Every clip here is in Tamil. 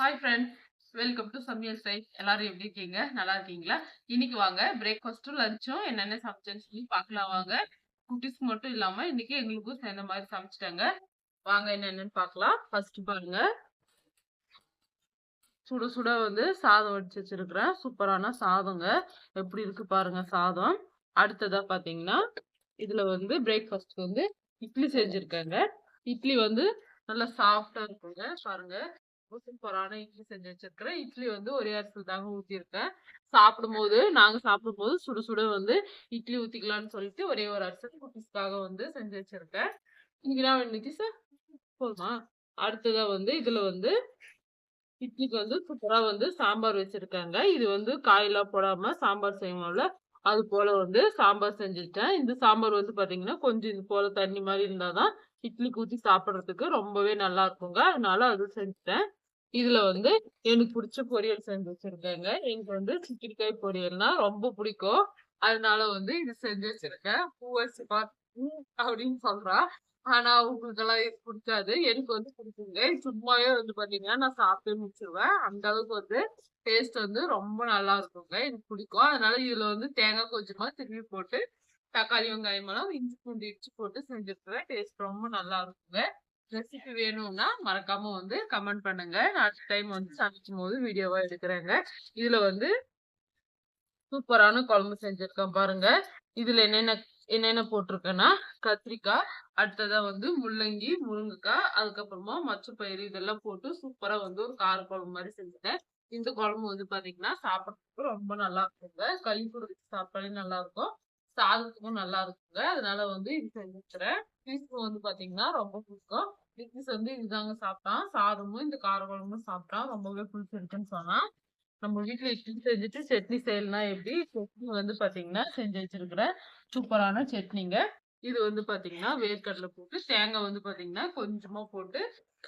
ஹாய் ஃப்ரெண்ட்ஸ் வெல்கம் டு சமையல் சைட் எல்லாரும் எப்படி இருக்கீங்க? நல்லா இருக்கீங்களா? இன்னைக்கு வாங்க பிரேக்ஃபாஸ்ட்டும் லஞ்சும் என்னென்ன சமைச்சேன்னு சொல்லி பார்க்கலாம் வாங்க. குட்டிஸ் மட்டும் இல்லாம இன்னைக்கு எங்களுக்கும் சேர்ந்த மாதிரி சமைச்சிட்டாங்க. வாங்க என்னென்னு பார்க்கலாம். ஃபர்ஸ்ட் பாருங்க. சுட சுட வந்து சாதம் வடிச்சு வச்சிருக்கிறேன். சூப்பரான சாதங்க. எப்படி இருக்கு பாருங்க சாதம். அடுத்ததா பாத்தீங்கன்னா இதுல வந்து பிரேக்ஃபாஸ்ட் வந்து இட்லி செஞ்சிருக்காங்க. இட்லி வந்து நல்லா சாஃப்டா இருக்குங்க. பாருங்க. சூப்பரான இட்லி செஞ்சு வச்சிருக்கிறேன். இட்லி வந்து ஒரே அரிசியில் தாங்க ஊற்றிருக்கேன் சாப்பிடும்போது நாங்க சாப்பிடும்போது சுட சுட வந்து இட்லி ஊத்திக்கலாம்னு சொல்லிட்டு ஒரே ஒரு அரிசி குட்டிஸ்க்காக வந்து செஞ்சு வச்சிருக்கேன். இன்னைக்கு நான் இன்னைக்கு சார் போதுமா? அடுத்ததா வந்து இதுல வந்து இட்லிக்கு வந்து சூப்பரா வந்து சாம்பார் வச்சிருக்காங்க. இது வந்து காயெல்லாம் போடாம சாம்பார் செய்வோம்ல அது போல வந்து சாம்பார் செஞ்சுட்டேன் இந்த சாம்பார் வந்து பாத்தீங்கன்னா கொஞ்சம் இது போல தண்ணி மாதிரி இருந்தாதான் இட்லிக்கு ஊற்றி சாப்பிட்றதுக்கு ரொம்பவே நல்லா இருக்குங்க. அதனால அது செஞ்சுட்டேன். இதுல வந்து எனக்கு பிடிச்ச பொரியல் செஞ்சு வச்சிருக்கேங்க. எனக்கு வந்து சிக்கிரிக்காய் பொரியல்னா ரொம்ப பிடிக்கும். அதனால வந்து இது செஞ்சு வச்சிருக்கேன். பூவசி அப்படின்னு சொல்றா. ஆனா உங்களுக்கெல்லாம் இது பிடிக்காது. எனக்கு வந்து பிடிக்குங்க. சும்மாவே வந்து பாத்தீங்கன்னா நான் சாப்பிட்டு முடிச்சிருவேன். அந்த அளவுக்கு வந்து டேஸ்ட் வந்து ரொம்ப நல்லா இருக்குங்க. எனக்கு பிடிக்கும். அதனால இதுல வந்து தேங்காய் கொஞ்சமா திரும்பி போட்டு தக்காளி வெங்காயம் எல்லாம் இஞ்சி பூண்டு இடிச்சு போட்டு செஞ்சிருக்கிறேன். டேஸ்ட் ரொம்ப நல்லா இருக்குங்க. ரெசிபி வேணும்னா மறக்காம வந்து கமெண்ட் பண்ணுங்க. நான் அடுத்த டைம் வந்து சமைக்கும் போது வீடியோவா எடுக்கிறேங்க. இதுல வந்து சூப்பரான குழம்பு செஞ்சிருக்கேன் பாருங்க. இதுல என்னென்ன என்னென்ன போட்டிருக்கேன்னா கத்திரிக்காய் அடுத்ததான் வந்து முள்ளங்கி முருங்கைக்காய் அதுக்கப்புறமா மச்சப்பயிறு இதெல்லாம் போட்டு சூப்பரா வந்து ஒரு கார குழம்பு மாதிரி செஞ்சுட்டேன். இந்த குழம்பு வந்து பாத்தீங்கன்னா சாப்பிட்றதுக்கு ரொம்ப நல்லா இருக்குங்க. களி சாப்பிட்டாலே நல்லா இருக்கும். சாதத்துக்கும் நல்லா இருக்குங்க. அதனால வந்து இது செஞ்சுக்கிறேன். பீஸ்க்கு வந்து பாத்தீங்கன்னா ரொம்ப பிடிக்கும். பிக்னிஸ் வந்து இதுதாங்க சாப்பிட்டான். சாதமும் இந்த கார குழம்பும் சாப்பிட்டான். ரொம்பவே பிடிச்சிருக்குன்னு சொன்னான். நம்ம வீட்டுல இட்லி செஞ்சுட்டு சட்னி செய்யலாம் எப்படி? சட்னி வந்து பாத்தீங்கன்னா செஞ்சு வச்சிருக்கிறேன். சூப்பரான சட்னிங்க. இது வந்து பாத்தீங்கன்னா வேர்க்கடலை போட்டு தேங்காய் வந்து பாத்தீங்கன்னா கொஞ்சமா போட்டு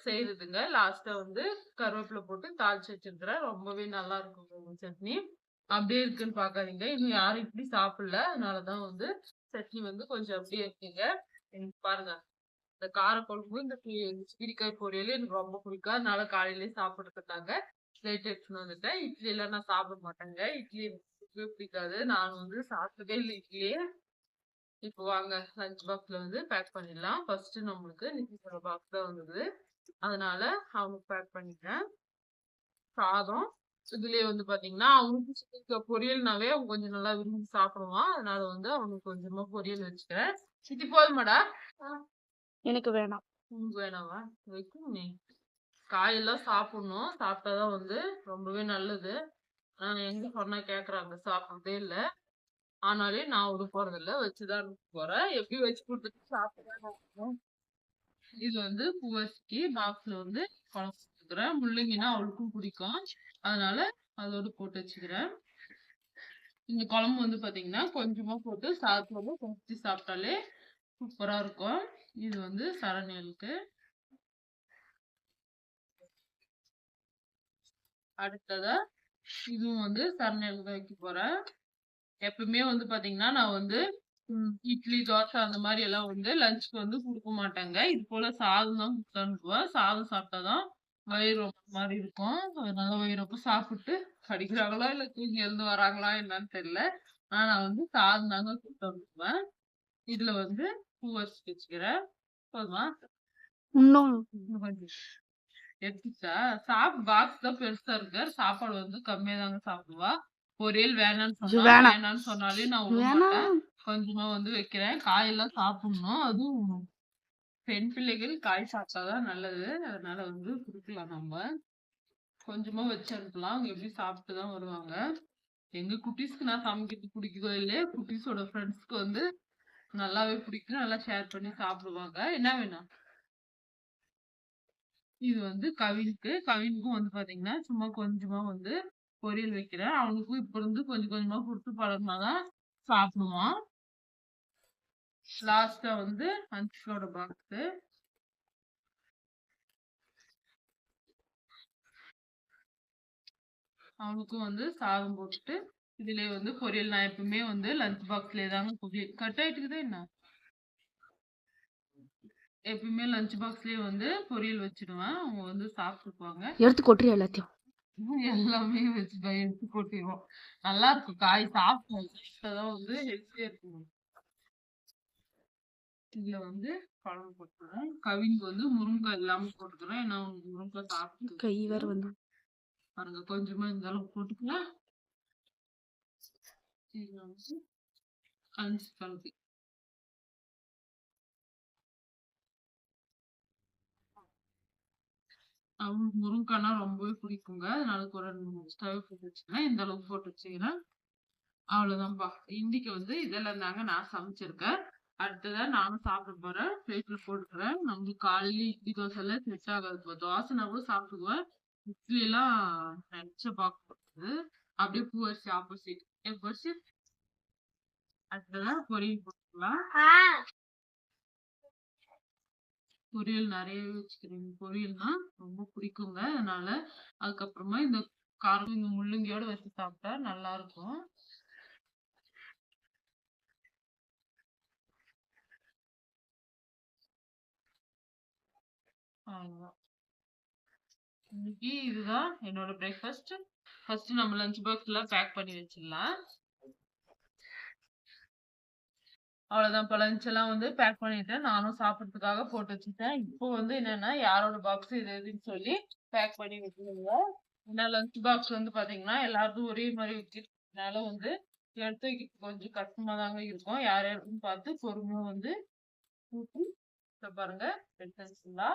செய்யறதுங்க லாஸ்டா வந்து கருவேப்பிலை போட்டு தாளிச்சு வச்சிருக்கிறேன். ரொம்பவே நல்லா இருக்கும் சட்னி. அப்படியே இருக்குன்னு பாக்காதீங்க. இன்னும் யாரும் இப்படி சாப்பிடல. அதனாலதான் வந்து சட்னி வந்து கொஞ்சம் அப்படியே இருக்குங்க. எனக்கு பாருங்க. இந்த காரக்குழம்பு இந்த கீரிக்காய் பொரியல் எனக்கு ரொம்ப பிடிக்கும். அதனால காலையிலேயே சாப்பிட்டுருக்காங்க பிளேட் எடுத்துன்னு வந்துட்டேன். இட்லி எல்லாம் நான் சாப்பிட மாட்டேங்க. இட்லி எனக்கு பிடிக்காது. நான் வந்து சாப்பிட்டதே இல்லை இட்லியே. இப்போ வாங்க லஞ்ச் பாக்ஸ்ல வந்து பேக் பண்ணிடலாம். ஃபர்ஸ்ட் நம்மளுக்கு நிக்கிற பாக்ஸ் தான் வந்தது. அதனால அவங்க பேக் பண்ணிட்டேன். சாதம் இதுலயே வந்து பாத்தீங்கன்னா அவனுக்கு சிக்கன் பொரியல்னாவே அவன் கொஞ்சம் நல்லா விரும்பி சாப்பிடுவான் அதனால வந்து அவனுக்கு கொஞ்சமா பொரியல் வச்சுக்கிறேன். சித்தி போதுமாடா? எனக்கு வேணாம். உனக்கு வேணாவா? வைக்கும் நீ. காயெல்லாம் சாப்பிடணும். சாப்பிட்டாதான் வந்து ரொம்பவே நல்லது. நான் எங்க சொன்னா கேக்குறாங்க சாப்பிடுறதே இல்ல. ஆனாலே நான் விட போறது இல்ல வச்சுதான் போறேன். எப்படி வச்சு கொடுத்துட்டு சாப்பிட்டுதான் இது வந்து பூவரிசிக்கு பாக்ஸ்ல வந்து குழம்பு வச்சுக்கிறேன் முள்ளங்கினா அவளுக்கும் பிடிக்கும். அதனால அதோட போட்டு வச்சுக்கிறேன். இந்த குழம்பு வந்து பாத்தீங்கன்னா கொஞ்சமா போட்டு வந்து கொத்தி சாப்பிட்டாலே சூப்பரா இருக்கும். இது வந்து சரணியலுக்கு. அடுத்ததா இதுவும் வந்து சரணியலுக்கு வைக்க போறேன். எப்பவுமே வந்து பாத்தீங்கன்னா நான் வந்து இட்லி தோசை அந்த மாதிரி எல்லாம் வந்து லஞ்சுக்கு வந்து கொடுக்க மாட்டாங்க. இது போல சாதம் தான் கொடுத்து அனுப்புவேன் சாதம் சாப்பிட்டாதான் வயிறு ரொம்ப மாதிரி இருக்கும். அதனால வயிறப்ப சாப்பிட்டு படிக்கிறாங்களா இல்ல தூங்கி எழுந்து வராங்களா என்னன்னு தெரியல. ஆனா நான் வந்து சாதம் தாங்க கொடுத்து அனுப்புவேன். இதுல வந்து பூ வச்சு வச்சுக்கிறேன். போதுமா? எடுத்துச்சா? சாப் பாக்ஸ் தான் பெருசா இருக்கு. சாப்பாடு வந்து கம்மியா தாங்க சாப்பிடுவா. பொரியல் வேணாம்னு சொன்னா வேணாம். வேணாம்னு சொன்னாலே நான் கொஞ்சமா வந்து வைக்கிறேன். காயெல்லாம் சாப்பிடணும். அதுவும் பெண் பிள்ளைகள் காய் சாப்பிட்டாதான் நல்லது. அதனால வந்து குடுக்கலாம் நம்ம. கொஞ்சமா வச்சு அனுப்பலாம். அவங்க எப்படி சாப்பிட்டு தான் வருவாங்க. எங்க குட்டீஸ்க்கு நான் சமைக்கிறது பிடிக்குதோ இல்லையே குட்டீஸோட ஃப்ரெண்ட்ஸ்க்கு வந்து நல்லாவே பிடிக்கும். நல்லா ஷேர் பண்ணி சாப்பிடுவாங்க. என்ன வேணும்? இது வந்து கவினுக்கு. கவினுக்கும் வந்து பாத்தீங்கன்னா சும்மா கொஞ்சமா வந்து பொரியல் வைக்கிறேன். அவனுக்கும் இப்ப இருந்து கொஞ்சம் கொஞ்சமா கொடுத்து பழகினாதான் சாப்பிடுவான். லாஸ்டா வந்து அன்ஷோட பாக்ஸ். அவனுக்கும் வந்து சாதம் போட்டுட்டு இதுலயே வந்து பொரியல். நான் எப்பவுமே வந்து லஞ்ச் பாக்ஸ்லயே தாங்க பொரியல். கட் ஆயிட்டுக்குதா என்ன? எப்பயுமே லஞ்ச் பாக்ஸ்லயே வந்து பொரியல் வச்சிடுவேன். அவங்க வந்து சாப்பிட்டுக்குவாங்க எடுத்து கொட்டுறியா எல்லாத்தையும்? எல்லாமே வச்சு ப- எடுத்து கொட்டிடுவோம். நல்லா இருக்கும். காய் இப்பதான் வந்து ஹெல்த்தியா இருக்கும். இதுல வந்து குழம்பு போட்டுக்கிறேன் கவினுக்கு வந்து முருங்கை எல்லாமே போட்டுக்கிறேன் ஏன்னா முருங்கை சாப்பிட்டு கை வேற வந்து. பாருங்க கொஞ்சமா இந்த அளவுக்கு போட்டுக்கலாம் இதுல வந்து அஞ்சு கலக்கு அவனுக்கு முருங்கைனா ரொம்பவே பிடிக்குங்க. அதனால ஒரு ஸ்டவ் போட்டு வச்சுக்கிறேன். இந்த அளவுக்கு போட்டு வச்சுக்கிறேன் அவ்வளவுதான்ப்பா இன்னைக்கு வந்து இதெல்லாம் தாங்க நான் சமைச்சிருக்கேன். அடுத்ததா நானும் சாப்பிட போறேன். பிளேட்ல போட்டுக்கிறேன். நம்மளுக்கு காலையில இட்லி தோசை எல்லாம் செட் ஆகாது தோசை நான் கூட சாப்பிட்டுக்குவேன். இட்லி எல்லாம் நினைச்ச பார்க்கப்படுது அப்படியே பூவரிசி ஆப்போசிட் என் பரிசி அடுத்ததா பொரியல் போட்டுக்கலாம். பொரியல் நிறையவே வச்சுக்கிறேன். பொரியல்னா ரொம்ப பிடிக்குங்க. அதனால அதுக்கப்புறமா இந்த காரம் இந்த முள்ளங்கியோட வச்சு சாப்பிட்டா நல்லா இருக்கும். இன்னைக்கு இதுதான் என்னோட பிரேக்ஃபாஸ்ட் ஃபர்ஸ்ட் நம்ம லஞ்ச் எல்லாம் பேக் பண்ணி வச்சிடலாம். அவ்வளவுதான். இப்போ லஞ்ச் எல்லாம் வந்து பேக் பண்ணிட்டேன். நானும் சாப்பிட்றதுக்காக போட்டு வச்சுட்டேன். இப்போ வந்து என்னன்னா யாரோட பாக்ஸ் இது எதுன்னு சொல்லி பேக் பண்ணி வச்சுருங்க. ஏன்னா லஞ்ச் பாக்ஸ் வந்து பாத்தீங்கன்னா எல்லாருக்கும் ஒரே மாதிரி வச்சிருக்கனால வந்து எடுத்து கொஞ்சம் கஷ்டமா தாங்க இருக்கும். யார் யாருன்னு பார்த்து பொறுமையா வந்து ஊற்றி பாருங்க. எடுத்து கையே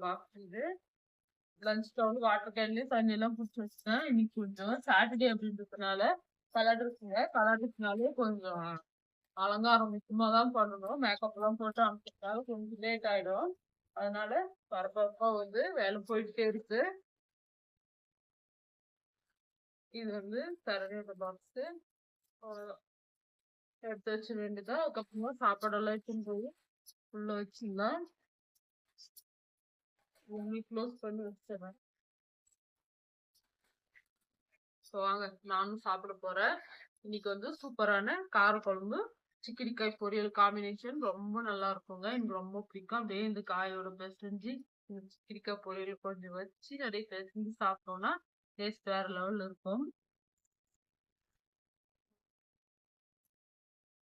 பாக்ஸ் இது லஞ்ச் டவுன் வாட்டர் கேன்லயும் தண்ணி எல்லாம் பிடிச்சி வச்சிட்டேன். இன்னைக்கு கொஞ்சம் சாட்டர்டே அப்படின்றதுனால கலர் ட்ரெஸ்ஸுங்க கலர் ட்ரெஸ்னாலே கொஞ்சம் அலங்காரம் முக்கியமா தான் பண்ணணும். மேக்கப் எல்லாம் போட்டு அனுப்பிச்சதால கொஞ்சம் லேட் ஆயிடும். அதனால பரபரப்பா வந்து வேலை போயிட்டே இருக்கு. இது வந்து சரணியோட பாக்ஸ் எடுத்து வச்ச வேண்டியதா அதுக்கப்புறமா சாப்பாடெல்லாம் எடுத்துன்னு போய் உள்ள வச்சிருந்தேன் உங்களுக்கு க்ளோஸ் பண்ணி வச்சிடறேன். ஸோ வாங்க நானும் சாப்பிட போறேன். இன்னைக்கு வந்து சூப்பரான காரக்குழம்பு சிக்கிரிக்காய் பொரியல் காம்பினேஷன் ரொம்ப நல்லா இருக்குங்க. எனக்கு ரொம்ப பிடிக்கும். அப்படியே இந்த காயோட பெசஞ்சு இந்த பொரியல் கொஞ்சம் வச்சு அப்படியே பெசஞ்சு சாப்பிட்டோம்னா டேஸ்ட் வேற லெவல்ல இருக்கும்.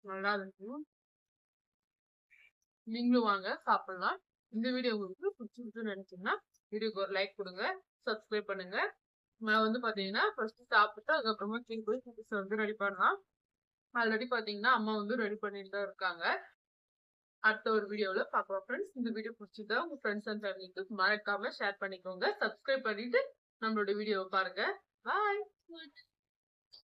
நல்லா இருக்கும். நீங்களும் வாங்க சாப்பிடலாம். இந்த வீடியோ உங்களுக்கு பிடிச்சிருக்குன்னு நினைச்சீங்கன்னா வீடியோக்கு ஒரு லைக் கொடுங்க சப்ஸ்கிரைப் பண்ணுங்க. நான் வந்து பார்த்தீங்கன்னா ஃபர்ஸ்ட் சாப்பிட்டு அதுக்கப்புறமா கீழே போய் குக்கிஸ் வந்து ரெடி பண்ணலாம். ஆல்ரெடி பார்த்தீங்கன்னா அம்மா வந்து ரெடி பண்ணிட்டு தான் இருக்காங்க. அடுத்த ஒரு வீடியோவில் பார்க்கலாம் ஃப்ரெண்ட்ஸ் இந்த வீடியோ பிடிச்சிருந்தா உங்கள் ஃப்ரெண்ட்ஸ் அண்ட் ஃபேமிலிக்கு மறக்காமல் ஷேர் பண்ணிக்கோங்க. சப்ஸ்கிரைப் பண்ணிட்டு நம்மளோட வீடியோவை பாருங்க. பாய்